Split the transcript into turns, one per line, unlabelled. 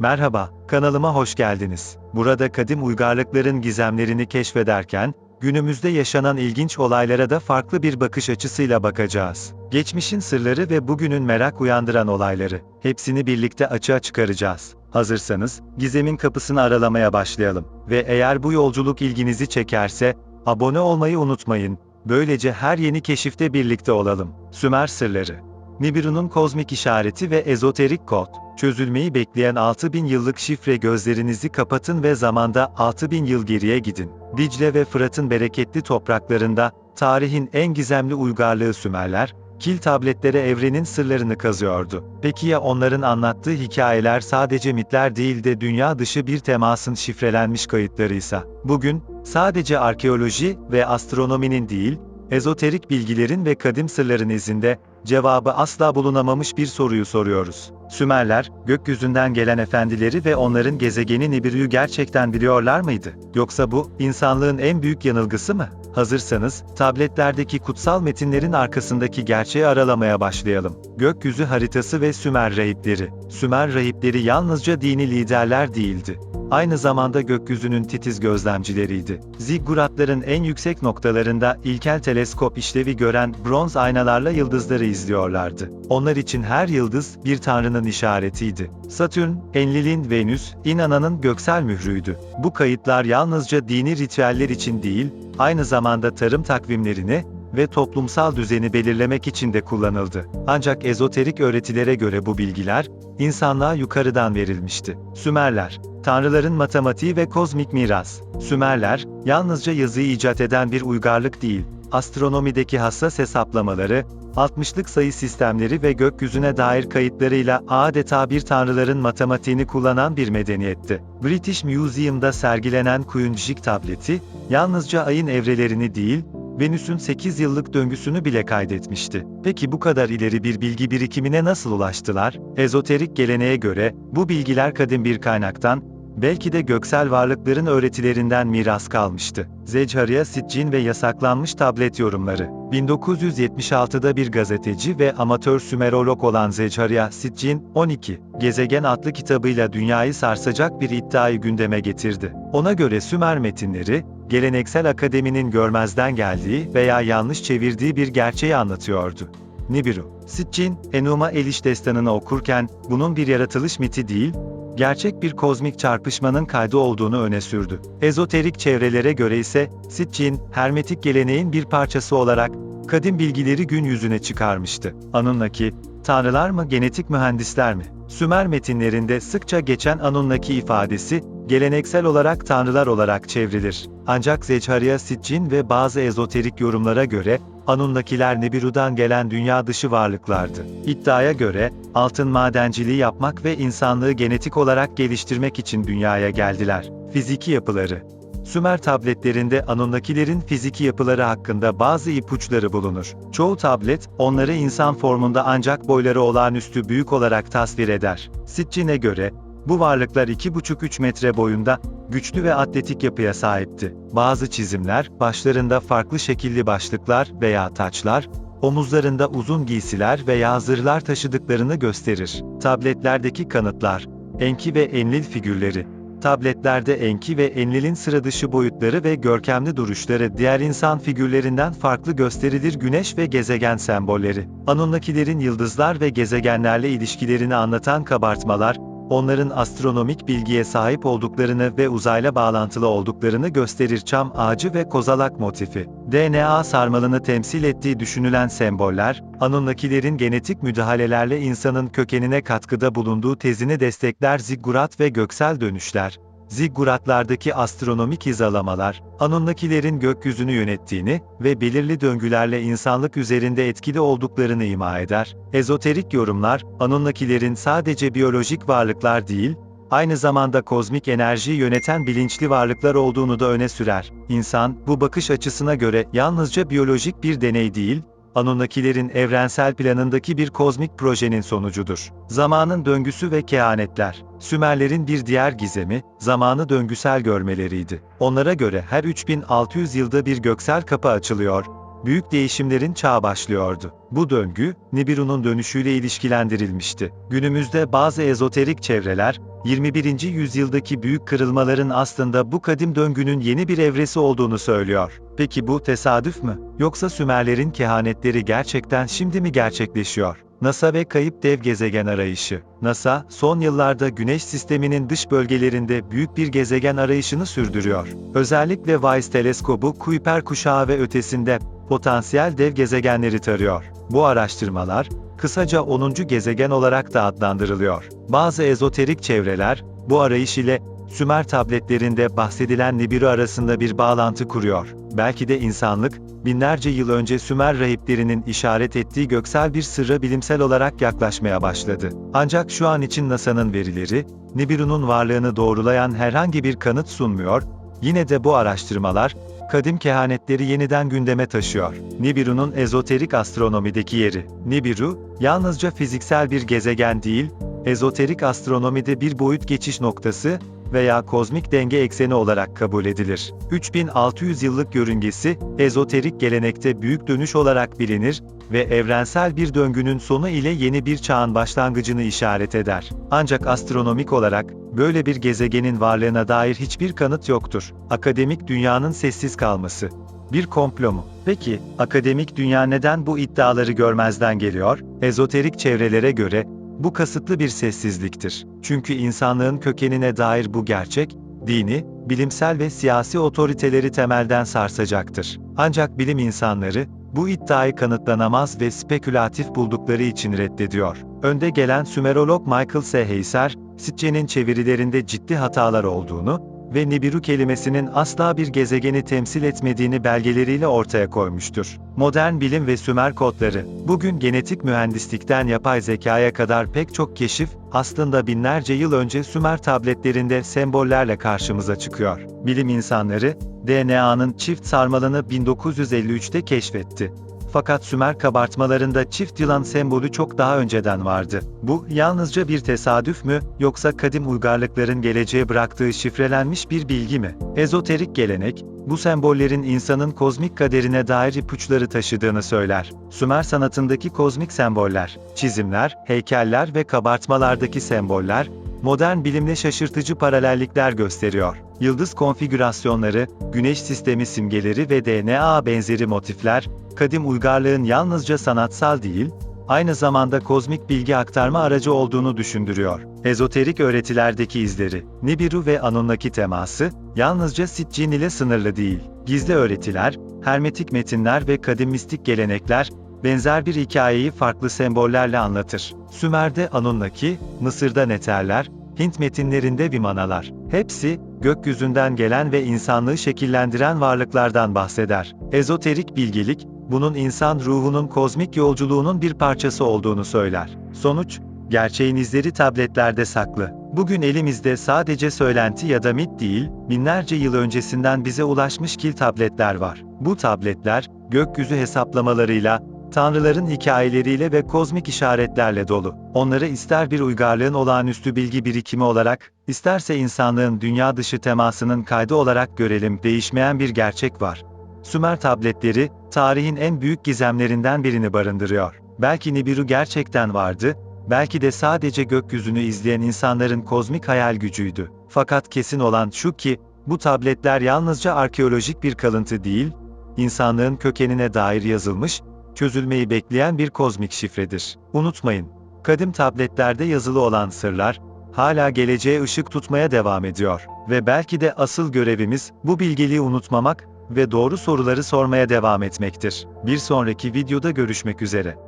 Merhaba, kanalıma hoş geldiniz. Burada kadim uygarlıkların gizemlerini keşfederken, günümüzde yaşanan ilginç olaylara da farklı bir bakış açısıyla bakacağız. Geçmişin sırları ve bugünün merak uyandıran olayları, hepsini birlikte açığa çıkaracağız. Hazırsanız, gizemin kapısını aralamaya başlayalım. Ve eğer bu yolculuk ilginizi çekerse, abone olmayı unutmayın. Böylece her yeni keşifte birlikte olalım. Sümer Sırları Nibiru'nun kozmik işareti ve ezoterik kod. Çözülmeyi bekleyen 6000 yıllık şifre gözlerinizi kapatın ve zamanda 6000 yıl geriye gidin. Dicle ve Fırat'ın bereketli topraklarında, tarihin en gizemli uygarlığı Sümerler, kil tabletlere evrenin sırlarını kazıyordu. Peki ya onların anlattığı hikayeler sadece mitler değil de dünya dışı bir temasın şifrelenmiş kayıtlarıysa? Bugün, sadece arkeoloji ve astronominin değil, ezoterik bilgilerin ve kadim sırların izinde, cevabı asla bulunamamış bir soruyu soruyoruz. Sümerler, gökyüzünden gelen efendileri ve onların gezegeni Nibiru'yu gerçekten biliyorlar mıydı? Yoksa bu, insanlığın en büyük yanılgısı mı? Hazırsanız, tabletlerdeki kutsal metinlerin arkasındaki gerçeği aralamaya başlayalım. Gökyüzü haritası ve Sümer rahipleri. Sümer rahipleri yalnızca dini liderler değildi. Aynı zamanda gökyüzünün titiz gözlemcileriydi. Zigguratların en yüksek noktalarında ilkel teleskop işlevi gören bronz aynalarla yıldızları izliyorlardı. Onlar için her yıldız bir tanrının işaretiydi. Satürn, Enlil'in Venüs, Inana'nın göksel mührüydü. Bu kayıtlar yalnızca dini ritüeller için değil, aynı zamanda tarım takvimlerini, ve toplumsal düzeni belirlemek için de kullanıldı. Ancak ezoterik öğretilere göre bu bilgiler, insanlığa yukarıdan verilmişti. Sümerler, Tanrıların matematiği ve kozmik miras. Sümerler, yalnızca yazıyı icat eden bir uygarlık değil, astronomideki hassas hesaplamaları, 60'lık sayı sistemleri ve gökyüzüne dair kayıtlarıyla adeta bir tanrıların matematiğini kullanan bir medeniyetti. British Museum'da sergilenen Kuyuncik tableti, yalnızca ayın evrelerini değil, Venüs'ün 8 yıllık döngüsünü bile kaydetmişti. Peki bu kadar ileri bir bilgi birikimine nasıl ulaştılar? Ezoterik geleneğe göre, bu bilgiler kadim bir kaynaktan, belki de göksel varlıkların öğretilerinden miras kalmıştı. Zechariah Sitchin ve yasaklanmış tablet yorumları. 1976'da bir gazeteci ve amatör sümerolog olan Zechariah Sitchin, 12, Gezegen adlı kitabıyla dünyayı sarsacak bir iddiayı gündeme getirdi. Ona göre Sümer metinleri, geleneksel akademinin görmezden geldiği veya yanlış çevirdiği bir gerçeği anlatıyordu. Nibiru, Sitchin, Enuma Elish destanını okurken, bunun bir yaratılış miti değil, gerçek bir kozmik çarpışmanın kaydı olduğunu öne sürdü. Ezoterik çevrelere göre ise, Sitchin, hermetik geleneğin bir parçası olarak, kadim bilgileri gün yüzüne çıkarmıştı. Anunnaki, tanrılar mı genetik mühendisler mi? Sümer metinlerinde sıkça geçen Anunnaki ifadesi, geleneksel olarak tanrılar olarak çevrilir. Ancak Zechariah Sitchin ve bazı ezoterik yorumlara göre, Anunnakiler Nibiru'dan gelen dünya dışı varlıklardı. İddiaya göre, altın madenciliği yapmak ve insanlığı genetik olarak geliştirmek için dünyaya geldiler. Fiziki yapıları Sümer tabletlerinde Anunnakilerin fiziki yapıları hakkında bazı ipuçları bulunur. Çoğu tablet, onları insan formunda ancak boyları olağanüstü büyük olarak tasvir eder. Sitchin'e göre, bu varlıklar 2,5-3 metre boyunda, güçlü ve atletik yapıya sahipti. Bazı çizimler, başlarında farklı şekilli başlıklar veya taçlar, omuzlarında uzun giysiler veya zırhlar taşıdıklarını gösterir. Tabletlerdeki kanıtlar, Enki ve Enlil figürleri, Tabletlerde Enki ve Enlil'in sıradışı boyutları ve görkemli duruşları diğer insan figürlerinden farklı gösterilir güneş ve gezegen sembolleri. Anunnakilerin yıldızlar ve gezegenlerle ilişkilerini anlatan kabartmalar, onların astronomik bilgiye sahip olduklarını ve uzayla bağlantılı olduklarını gösterir çam ağacı ve kozalak motifi. DNA sarmalını temsil ettiği düşünülen semboller, Anunnakilerin genetik müdahalelerle insanın kökenine katkıda bulunduğu tezini destekler ziggurat ve göksel dönüşler. Zigguratlardaki astronomik hizalamalar, Anunnakilerin gökyüzünü yönettiğini ve belirli döngülerle insanlık üzerinde etkili olduklarını ima eder. Ezoterik yorumlar, Anunnakilerin sadece biyolojik varlıklar değil, aynı zamanda kozmik enerjiyi yöneten bilinçli varlıklar olduğunu da öne sürer. İnsan, bu bakış açısına göre yalnızca biyolojik bir deney değil, Anunnakilerin evrensel planındaki bir kozmik projenin sonucudur. Zamanın döngüsü ve kehanetler. Sümerlerin bir diğer gizemi, zamanı döngüsel görmeleriydi. Onlara göre her 3600 yılda bir göksel kapı açılıyor, büyük değişimlerin çağı başlıyordu. Bu döngü, Nibiru'nun dönüşüyle ilişkilendirilmişti. Günümüzde bazı ezoterik çevreler, 21. yüzyıldaki büyük kırılmaların aslında bu kadim döngünün yeni bir evresi olduğunu söylüyor. Peki bu tesadüf mü? Yoksa Sümerlerin kehanetleri gerçekten şimdi mi gerçekleşiyor? NASA ve kayıp dev gezegen arayışı. NASA, son yıllarda Güneş sisteminin dış bölgelerinde büyük bir gezegen arayışını sürdürüyor. Özellikle WISE teleskobu Kuiper kuşağı ve ötesinde potansiyel dev gezegenleri tarıyor. Bu araştırmalar, kısaca 10. gezegen olarak da adlandırılıyor. Bazı ezoterik çevreler, bu arayış ile Sümer tabletlerinde bahsedilen Nibiru arasında bir bağlantı kuruyor. Belki de insanlık, binlerce yıl önce Sümer rahiplerinin işaret ettiği göksel bir sırra bilimsel olarak yaklaşmaya başladı. Ancak şu an için NASA'nın verileri, Nibiru'nun varlığını doğrulayan herhangi bir kanıt sunmuyor, yine de bu araştırmalar, kadim kehanetleri yeniden gündeme taşıyor. Nibiru'nun ezoterik astronomideki yeri. Nibiru, yalnızca fiziksel bir gezegen değil, ezoterik astronomide bir boyut geçiş noktası veya kozmik denge ekseni olarak kabul edilir. 3600 yıllık yörüngesi, ezoterik gelenekte büyük dönüş olarak bilinir ve evrensel bir döngünün sonu ile yeni bir çağın başlangıcını işaret eder. Ancak astronomik olarak, böyle bir gezegenin varlığına dair hiçbir kanıt yoktur. Akademik dünyanın sessiz kalması. Bir komplo mu? Peki, akademik dünya neden bu iddiaları görmezden geliyor? Ezoterik çevrelere göre, bu kasıtlı bir sessizliktir. Çünkü insanlığın kökenine dair bu gerçek, dini, bilimsel ve siyasi otoriteleri temelden sarsacaktır. Ancak bilim insanları, bu iddiayı kanıtlanamaz ve spekülatif buldukları için reddediyor. Önde gelen Sümerolog Michael S. Heiser, Sitchen'in çevirilerinde ciddi hatalar olduğunu ve Nibiru kelimesinin asla bir gezegeni temsil etmediğini belgeleriyle ortaya koymuştur. Modern bilim ve Sümer kodları, bugün genetik mühendislikten yapay zekaya kadar pek çok keşif, aslında binlerce yıl önce Sümer tabletlerinde sembollerle karşımıza çıkıyor. Bilim insanları, DNA'nın çift sarmalını 1953'te keşfetti. Fakat Sümer kabartmalarında çift yılan sembolü çok daha önceden vardı. Bu, yalnızca bir tesadüf mü, yoksa kadim uygarlıkların geleceğe bıraktığı şifrelenmiş bir bilgi mi? Ezoterik gelenek, bu sembollerin insanın kozmik kaderine dair ipuçları taşıdığını söyler. Sümer sanatındaki kozmik semboller, çizimler, heykeller ve kabartmalardaki semboller, modern bilimle şaşırtıcı paralellikler gösteriyor. Yıldız konfigürasyonları, güneş sistemi simgeleri ve DNA benzeri motifler, kadim uygarlığın yalnızca sanatsal değil, aynı zamanda kozmik bilgi aktarma aracı olduğunu düşündürüyor. Ezoterik öğretilerdeki izleri, Nibiru ve Anunnaki teması, yalnızca Sitchin ile sınırlı değil. Gizli öğretiler, hermetik metinler ve kadim mistik gelenekler, benzer bir hikayeyi farklı sembollerle anlatır. Sümer'de Anunnaki, Mısır'da Neterler, Hint metinlerinde Vimanalar. Hepsi, gökyüzünden gelen ve insanlığı şekillendiren varlıklardan bahseder. Ezoterik bilgilik, bunun insan ruhunun kozmik yolculuğunun bir parçası olduğunu söyler. Sonuç, gerçeğin izleri tabletlerde saklı. Bugün elimizde sadece söylenti ya da mit değil, binlerce yıl öncesinden bize ulaşmış kil tabletler var. Bu tabletler, gökyüzü hesaplamalarıyla, tanrıların hikayeleriyle ve kozmik işaretlerle dolu. Onları ister bir uygarlığın olağanüstü bilgi birikimi olarak, isterse insanlığın dünya dışı temasının kaydı olarak görelim, değişmeyen bir gerçek var. Sümer tabletleri, tarihin en büyük gizemlerinden birini barındırıyor. Belki Nibiru gerçekten vardı, belki de sadece gökyüzünü izleyen insanların kozmik hayal gücüydü. Fakat kesin olan şu ki, bu tabletler yalnızca arkeolojik bir kalıntı değil, insanlığın kökenine dair yazılmış, çözülmeyi bekleyen bir kozmik şifredir. Unutmayın, kadim tabletlerde yazılı olan sırlar, hala geleceğe ışık tutmaya devam ediyor. Ve belki de asıl görevimiz, bu bilgeliği unutmamak ve doğru soruları sormaya devam etmektir. Bir sonraki videoda görüşmek üzere.